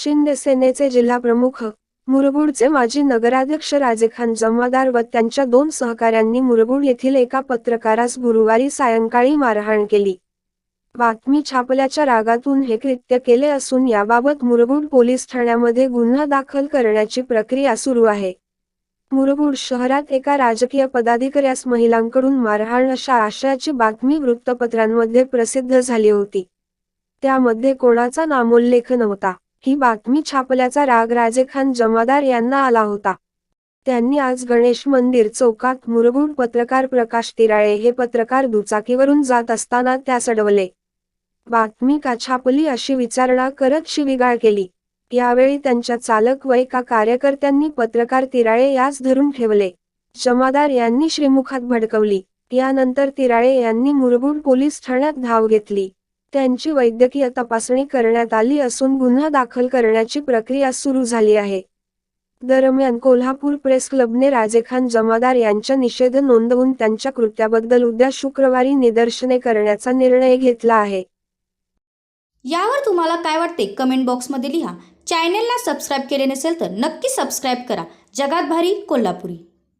शिंदे सेनेचे जिल्हा प्रमुख मुरगुडचे माजी नगराध्यक्ष राजेखान जमादार व त्यांच्या दोन सहकाऱ्यांनी मुरगुड येथील एका पत्रकारास गुरुवारी सायंकाळी मारहाण केली. बातमी छापल्याच्या रागातून हे कृत्य केले असून याबाबत मुरगुड पोलीस ठाण्यामध्ये गुन्हा दाखल करण्याची प्रक्रिया सुरू आहे. मुरगुड शहरात एका राजकीय पदाधिकाऱ्यास महिलांकडून मारहाण अशा आशयाची बातमी वृत्तपत्रांमध्ये प्रसिद्ध झाली होती. त्यामध्ये कोणाचा नामोल्लेख नव्हता. ही बातमी छापल्याचा राग राजेखान जमादार यांना आला होता. त्यांनी आज गणेश मंदिर चौकात मुरगुड पत्रकार प्रकाश तिराळे हे पत्रकार दुचाकीवरून जात असताना त्यास अडवले. बातमी का छापली अशी विचारणा करत शिविगाळ केली. यावेळी त्यांच्या चालक व एका कार्यकर्त्यांनी पत्रकार तिराळे यास धरून ठेवले. जमादार यांनी श्रीमुखात भडकवली. यानंतर तिराळे यांनी मुरगुड पोलीस ठाण्यात धाव घेतली. त्यांची वैद्यकीय तपासणी करण्यात आली असून गुन्हा दाखल करण्याची प्रक्रिया सुरू झाली आहे. दरम्यान कोल्हापूर प्रेस क्लबने राजेखान जमादार यांच्या निषेध नोंदवून त्यांच्या कृत्याबद्दल उद्या शुक्रवारी निदर्शने करण्याचा निर्णय घेतला आहे. यावर तुम्हाला काय वाटते? कमेंट बॉक्समध्ये लिहा. चॅनेलला सबस्क्राईब केले नसेल तर नक्की सबस्क्राईब करा. जगात भारी कोल्हापुरी.